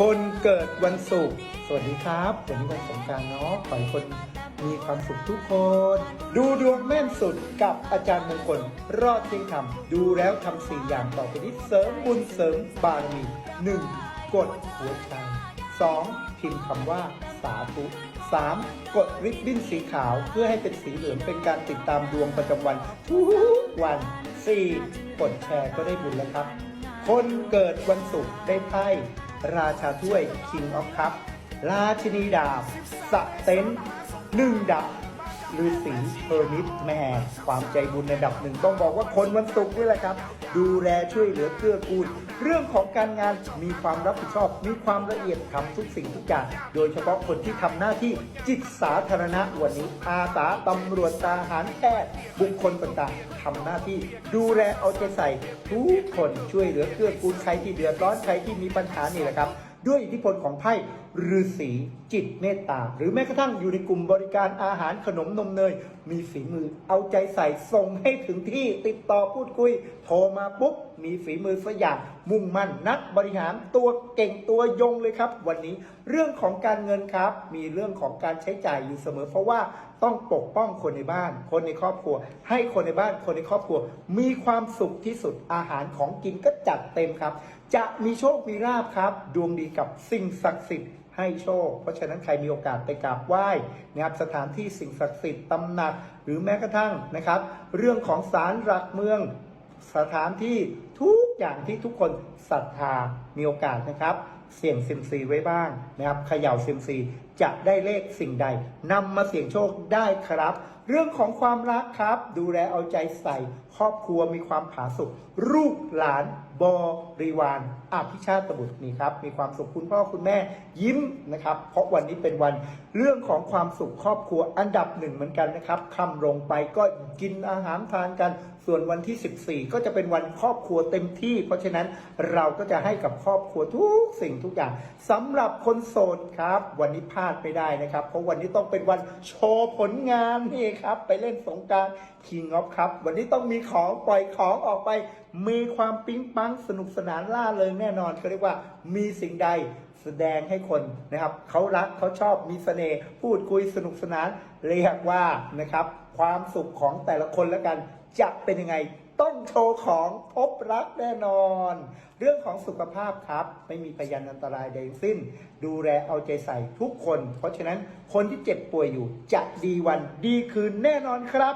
คนเกิดวันศุกร์สวัสดีครับวันนี้วันสงกานต์เนาะขอให้คนมีความสุขทุกคน ดูดวงแม่นสุดกับอาจารย์มงคล รอดเที่ยงธรรมดูแล้วทำสี่อย่างต่อไปนี้เสริมบุญเสริมบารมี 1. กดหัวใจ 2. พิมพ์คำว่าสาธุ 3. กดริบบิ้นสีขาวเพื่อให้เป็นสีเหลืองเป็นการติดตามดวงประจำวันทุกวัน 4. กดแชร์ก็ได้บุญแล้วครับ คนเกิดวันศุกร์ได้ไพ่ ราชาถ้วย King of Cup ราชินีดาบสะเต็นหนึ่งดับ ฤาษีเฮอร์มิตแม่ความใจบุญระดับหนึ่งต้องบอกว่าคนวันศุกร์นี่แหละครับ ดูแลช่วยเหลือเกื้อกูล เรื่องของการงานมีความรับผิดชอบ มีความละเอียดทำทุกสิ่งทุกอย่าง โดยเฉพาะคนที่ทำหน้าที่จิตสาธารณะวันนี้ อาสาตำรวจทหารแพทย์บุคคลต่างๆทำหน้าที่ดูแลเอาใจใส่ทุกคนช่วยเหลือเกื้อกูลใครที่เดือดร้อนใครที่มีปัญหานี่แหละครับ ด้วยอิทธิพลของไพ่ฤาษีจิตเมตตา หรือแม้กระทั่งอยู่ในกลุ่มบริการอาหารขนมนมเนย มีฝีมือเอาใจใส่ส่งให้ถึงที่ติดต่อพูดคุย โทรมาปุ๊บ มีฝีมือสยางมุ่งมั่นนักบริหารตัวเก่งตัวยงเลยครับ วันนี้เรื่องของการเงินครับ มีเรื่องของการใช้จ่ายอยู่เสมอ เพราะว่าต้องปกป้องคนในบ้าน คนในครอบครัว ให้คนในบ้านคนในครอบครัว มีความสุขที่สุดอาหารของกินก็จัดเต็มครับจะมีโชคมีลาบครับ ดวงดีกับสิ่งศักดิ์สิทธิ์ให้โชค เพราะฉะนั้นใครมีโอกาสไปกราบไหว้นะครับสถานที่สิ่งศักดิ์สิทธิ์ตำหนัก หรือแม้กระทั่งนะครับ เรื่องของศาลหลักเมืองสถานที่ ทุกอย่างที่ทุกคนศรัทธามีโอกาสนะครับ เสี่ยงเซยมซีไว้บ้างนะครับเขย่าเซยมซีจะได้เลขสิ่งใดนำมาเสี่ยงโชคได้ครับ เรื่องของความรักครับ ดูแลเอาใจใส่ ครอบครัวมีความผาสุกลูกหลานบริวารอาภิชาติบุตรนี่ครับ มีความสุขคุณพ่อคุณแม่ยิ้มนะครับ เพราะวันนี้เป็นวันเรื่องของความสุขครอบครัวอันดับหนึ่งเหมือนกันนะครับคำลงไปก็กินอาหารทานกัน ส่วนวันที่ 14 ก็จะเป็นวันครอบครัวเต็มที่ เพราะฉะนั้นเราก็จะให้กับครอบครัวทุกสิ่งทุกอย่างสำหรับคนโสดครับ วันนี้พลาดไม่ได้นะครับ เพราะวันนี้ต้องเป็นวันโชว์ผลงานนี่ครับ ไปเล่นสงการ King of ครับ วันนี้ต้องมีของปล่อยของออกไป มีความปิ๊งปังสนุกสนานล่าเริงแน่นอนเขาเรียกว่ามีสิ่งใดแสดงให้คนนะครับเขารักเขาชอบมีเสน่ห์พูดคุยสนุกสนาน เรียกว่านะครับความสุขของแต่ละคนแล้วกันจะเป็นยังไง ต้องโชว์ของพบรักแน่นอน เรื่องของสุขภาพครับ ไม่มีพยานอันตรายใดทั้งสิ้น ดูแลเอาใจใส่ทุกคน เพราะฉะนั้นคนที่เจ็บป่วยอยู่จะดีวันดีคืนแน่นอนครับ